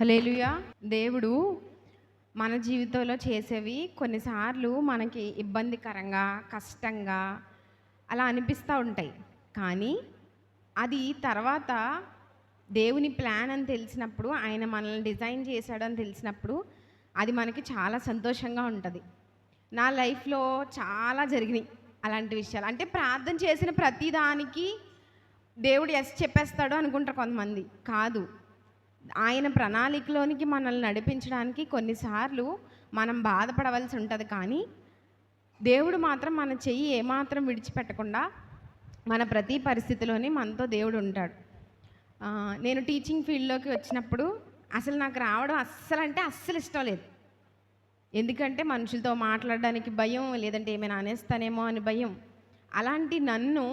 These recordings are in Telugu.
హలేలుయా దేవుడు మన జీవితంలో చేసేవి కొన్నిసార్లు మనకి ఇబ్బందికరంగా కష్టంగా అలా అనిపిస్తూ ఉంటాయి. కానీ అది తర్వాత దేవుని ప్లాన్ అని తెలిసినప్పుడు ఆయన మనల్ని డిజైన్ చేశాడని తెలిసినప్పుడు అది మనకి చాలా సంతోషంగా ఉంటుంది. నా లైఫ్లో చాలా జరిగినాయి అలాంటి విషయాలు. అంటే ప్రార్థన చేసిన ప్రతిదానికి దేవుడు ఎస్ చెప్పేస్తాడు అనుకుంటారు కొంతమంది. కాదు. ఆయన ప్రణాళికలోనికి మనల్ని నడిపించడానికి కొన్నిసార్లు మనం బాధపడవలసి ఉంటుంది. కానీ దేవుడు మాత్రం మన చెయ్యి ఏమాత్రం విడిచిపెట్టకుండా మన ప్రతి పరిస్థితిలోనే మనతో దేవుడు ఉంటాడు. నేను టీచింగ్ ఫీల్డ్లోకి వచ్చినప్పుడు అసలు నాకు రావడం అస్సలు అంటే అస్సలు ఇష్టం లేదు. ఎందుకంటే మనుషులతో మాట్లాడడానికి భయం లేదంటే ఏమైనా అనేస్తానేమో అని భయం. అలాంటి నన్ను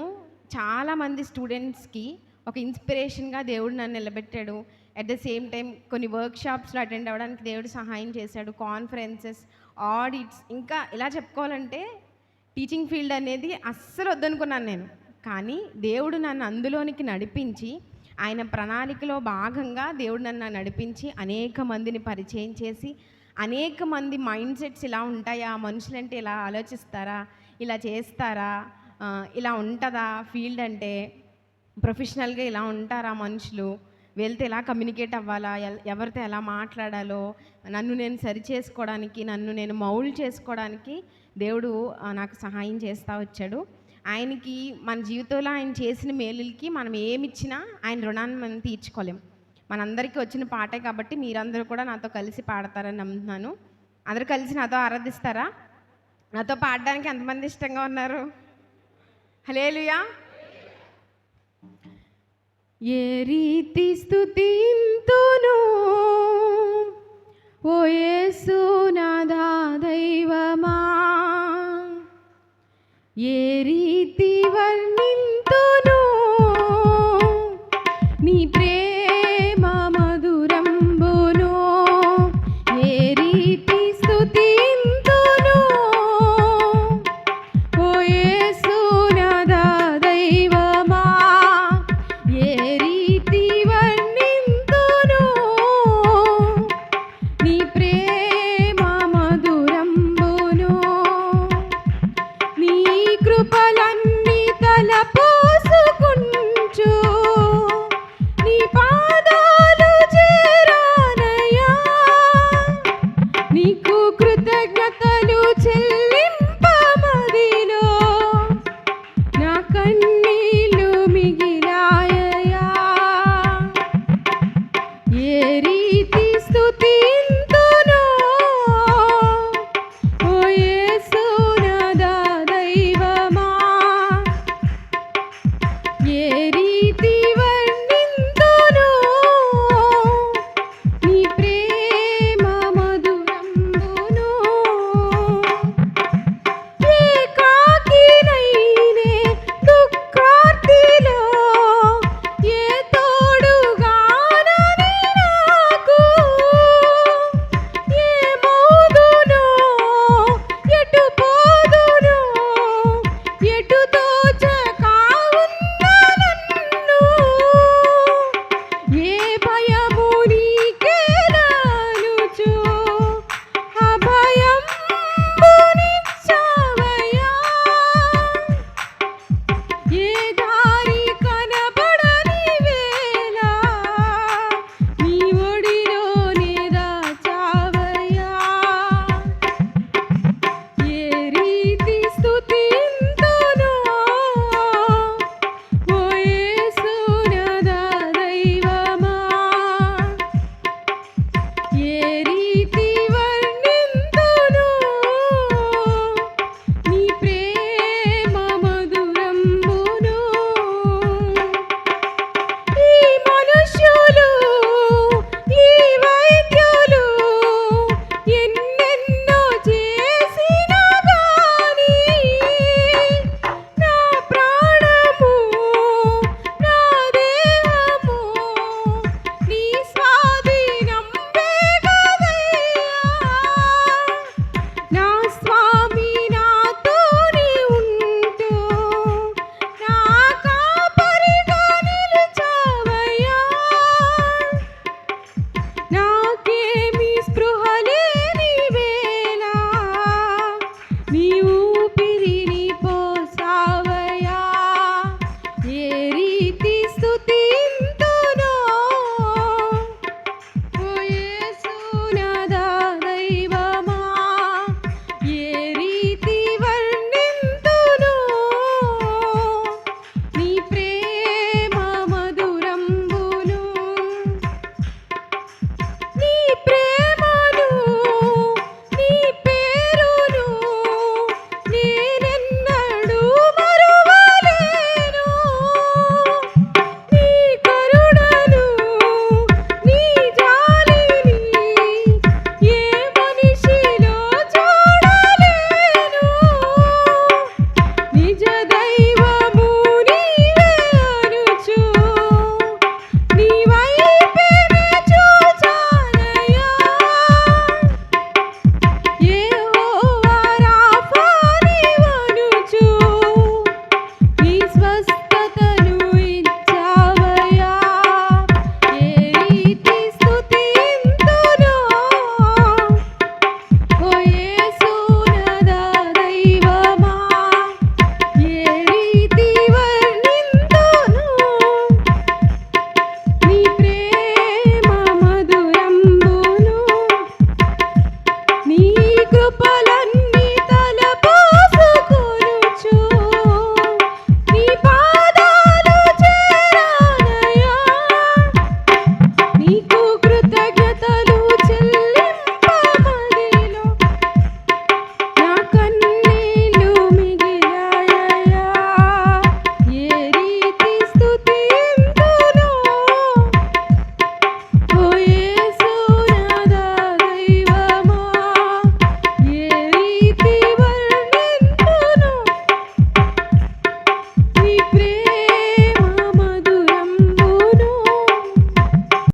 చాలామంది స్టూడెంట్స్కి ఒక ఇన్స్పిరేషన్గా దేవుడు నన్ను నిలబెట్టాడు. అట్ ద సేమ్ టైం కొన్ని వర్క్ షాప్స్లో అటెండ్ అవ్వడానికి దేవుడు సహాయం చేశాడు. కాన్ఫరెన్సెస్ ఆడిట్స్ ఇంకా ఇలా చెప్పుకోవాలంటే టీచింగ్ ఫీల్డ్ అనేది అస్సలు వద్దనుకున్నాను నేను. కానీ దేవుడు నన్ను అందులోనికి నడిపించి ఆయన ప్రణాళికలో భాగంగా దేవుడు నన్ను నడిపించి అనేక మందిని పరిచయం చేసి అనేక మంది మైండ్ సెట్స్ ఇలా ఉంటాయా? మనుషులంటే ఇలా ఆలోచిస్తారా? ఇలా చేస్తారా? ఇలా ఉంటుందా? ఫీల్డ్ అంటే ప్రొఫెషనల్గా ఇలా ఉంటారా మనుషులు? వెళ్తే ఎలా కమ్యూనికేట్ అవ్వాలా? ఎవరితో ఎలా మాట్లాడాలో? నన్ను నేను సరి చేసుకోవడానికి నన్ను నేను మౌల్డ్ చేసుకోవడానికి దేవుడు నాకు సహాయం చేస్తూ వచ్చాడు. ఆయనకి మన జీవితంలో ఆయన చేసిన మేలులకి మనం ఏమిచ్చినా ఆయన రుణాన్ని మనం తీర్చుకోలేం. మనందరికీ వచ్చిన పాటే కాబట్టి మీరందరూ కూడా నాతో కలిసి పాడతారని నమ్ముతున్నాను. అందరూ కలిసి నాతో ఆరాధిస్తారా? నాతో పాడడానికి ఎంతమంది ఇష్టంగా ఉన్నారు? హలేలుయా ఏ రీతి స్థుతింతును ఓ యేసు ஏறி కృప